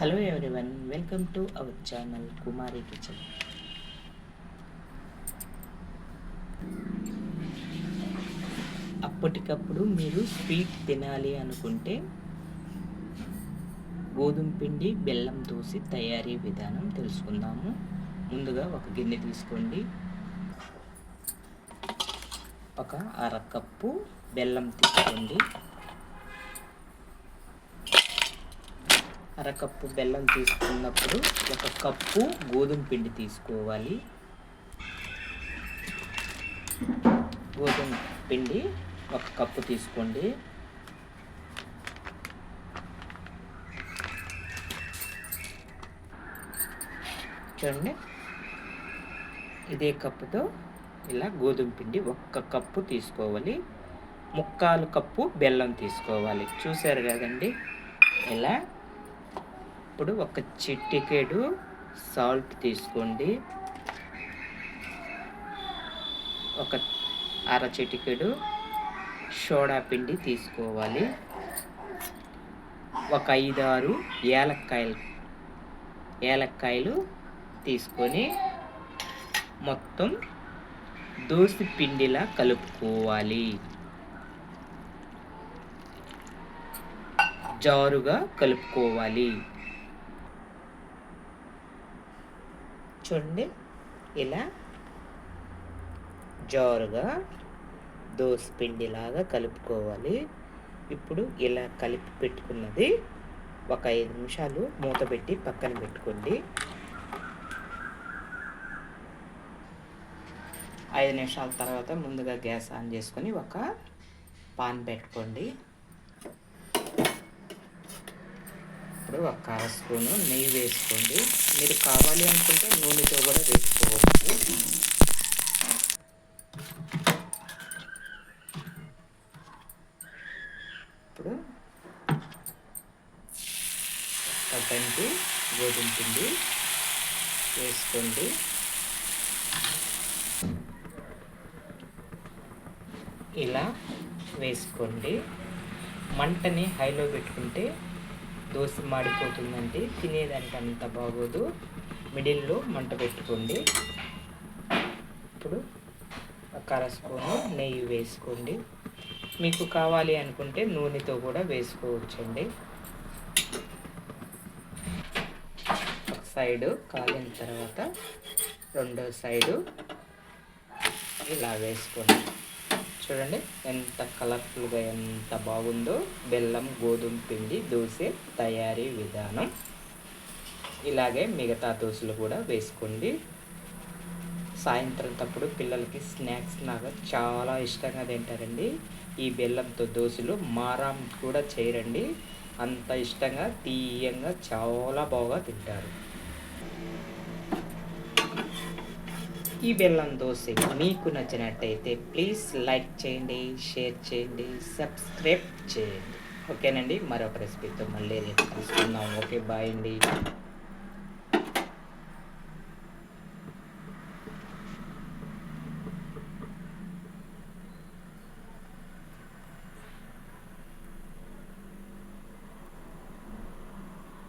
Hello everyone welcome to our channel Kumari kitchen అప్పటికప్పుడు మీరు sweet తినాలి అనుకుంటే గోధుమ పిండి బెల్లం దోసి తయారీ విధానం తెలుసుకుందాము. ముందుగా ఒక గిన్నె తీసుకోండి. ఒక అరకప్పు బెల్లం తీసుకోండి. అరకప్పు బెల్లం తీసుకున్నప్పుడు ఒక కప్పు గోధుమ పిండి తీసుకోవాలి. గోధుమ పిండి ఒక కప్పు తీసుకోండి. చూడండి. ఇదే కప్పుతో ఇలా గోధుమ పిండి ఒక్క కప్పు తీసుకోవాలి. ముక్కాలు కప్పు బెల్లం తీసుకోవాలి. చూసారు కదండి? ఇలా ఇప్పుడు ఒక చిట్టికేడు సాల్ట్ తీసుకోండి. ఒక అర చిటికెడు సోడా పిండి తీసుకోవాలి. ఒక ఐదారు ఏలక్కాయలు ఏలక్కాయలు తీసుకొని మొత్తం దోసి పిండిలా కలుపుకోవాలి. జారుగా కలుపుకోవాలి. చూడండి. ఇలా జారుగా దోసపిండిలాగా కలుపుకోవాలి. ఇప్పుడు ఇలా కలిపి పెట్టుకున్నది ఒక ఐదు నిమిషాలు మూత పెట్టి పక్కన పెట్టుకోండి. ఐదు నిమిషాల తర్వాత ముందుగా గ్యాస్ ఆన్ చేసుకొని ఒక పాన్ పెట్టుకోండి. ఇప్పుడు ఒక అర స్పూను నెయ్యి వేసుకోండి. మీరు కావాలి అనుకుంటే నూనెతో కూడా వేసుకోవచ్చు. ఇప్పుడు పట్టండి గోధుమ పిండి వేసుకోండి. ఇలా వేసుకోండి. మంటని హైలో పెట్టుకుంటే దోశ మాడిపోతుందంటే తినేదానికి అంత బాగోదు. మిడిల్లో మంట పెట్టుకోండి. ఇప్పుడు ఒక స్పూను నెయ్యి వేసుకోండి. మీకు కావాలి అనుకుంటే నూనెతో కూడా వేసుకోవచ్చండి. ఒక సైడు కాలిన తర్వాత రెండో సైడు ఇలా వేసుకోండి. చూడండి. ఎంత కలర్ఫుల్గా ఎంత బాగుందో. బెల్లం గోధుమ పిండి దోశ తయారీ విధానం. ఇలాగే మిగతా దోశలు కూడా వేసుకోండి. సాయంత్రం తప్పుడు పిల్లలకి స్నాక్స్ నాకు చాలా ఇష్టంగా తింటారండి. ఈ బెల్లంతో దోశలు మారాం కూడా చేయరండి. అంత ఇష్టంగా తీయంగా చాలా బాగా తింటారు. ఈ బెల్లం దోశ మీకు నచ్చినట్టయితే ప్లీజ్ లైక్ చేయండి షేర్ చేయండి సబ్స్క్రైబ్ చేయండి. ఓకేనండి మరొక రెసిపీతో మళ్ళీ రేపు కలుసుకుందాం. ఓకే బాయ్ అండి.